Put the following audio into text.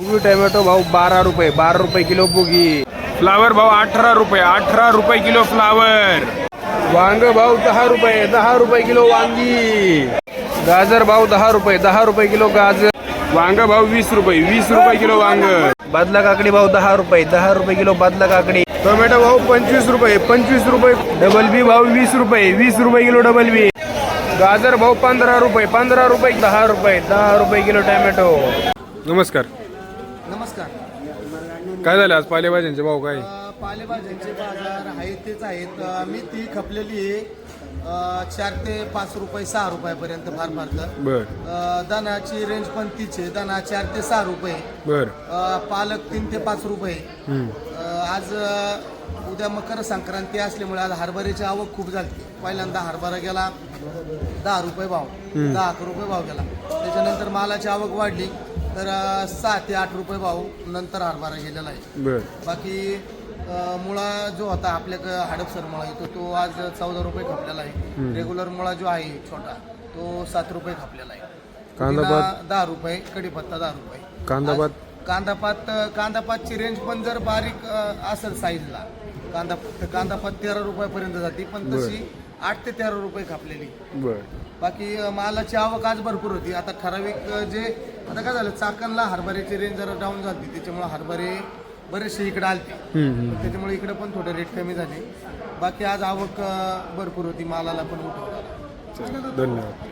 बुगी tomato भाऊ बारा रुपये बारा रुपये किलो बुगी फ्लावर भाऊ अठरा रुपये अठरा रुपये किलो फ्लावर वांग भाऊ दहा रुपये दहा रुपये किलो वांगी. गाजर भाऊ दहा रुपये दहा रुपये किलो गाजर. वांग भाऊ वीस रुपये वीस रुपये किलो वांग. बादला काकडी भाऊ दहा रुपये दहा रुपये किलो बादला काकडी. टोमॅटो भाऊ पंचवीस रुपये पंचवीस रुपये डबल बी भाऊ वीस रुपये वीस रुपये किलो डबल बी गाजर भाऊ पंधरा रुपये पंधरा रुपये दहा रुपये दहा रुपये किलो टोमॅटो. नमस्कार. नमस्कार. काय झालं आज पालेभाज्यांचे भाव काय? अ, पालेभाज्यांचे बाजार आहेत तेच आहेत. अ, मेथी खपलेली आहे. अ, चार ते पाच रुपये सहा रुपयापर्यंत फार फार तर. बर. अ, दानाची रेंज पण तीच आहे. दाना चार ते सहा रुपये. बर. अ, पालक तीन ते पाच रुपये. हम्म. अ, आज अ, उद्या मकर संक्रांती असल्यामुळे आज हरभऱ्याची आवक खूप झाली. पहिल्यांदा हरभरा गेला. दहा रुपये भाव. दहा अकरा रुपये भाव गेला. त्याच्यानंतर मालाची आवक वाढली. तर अ, सहा ते आठ रुपये भाव नंतर हरभरा गेलेला आहे. बर. बाकी अ, मुळा जो होता आपल्याकडे हडपसर मुळा येतो तो आज चौदा रुपये खपलेला आहे. रेग्युलर मुळा जो आहे छोटा तो सात रुपये खपलेला आहे. कांदा पुदिना पात? दहा रुपये कढीपत्ता दहा रुपये. कांदा पात? आज कांदापात कांदापातची रेंज पण जर बारीक अ, असेल साईजला कांदा कांदापात तेरा रुपयापर्यंत जाते पण तशी आठ ते तेरा रुपये खपलेली. बर. बाकी अ, मालाची आवक आज भरपूर होती. आता ठराविक अ, जे आता काय झालं चाकणला हरभऱ्याची रेंज जरा डाऊन झाली त्याच्यामुळे हरभरे बरेचसे इकडे आलते. त्याच्यामुळे इकडे पण थोडे रेट कमी झाले. बाकी आज आवक भरपूर होती मालाला पण उठवला. धन्यवाद.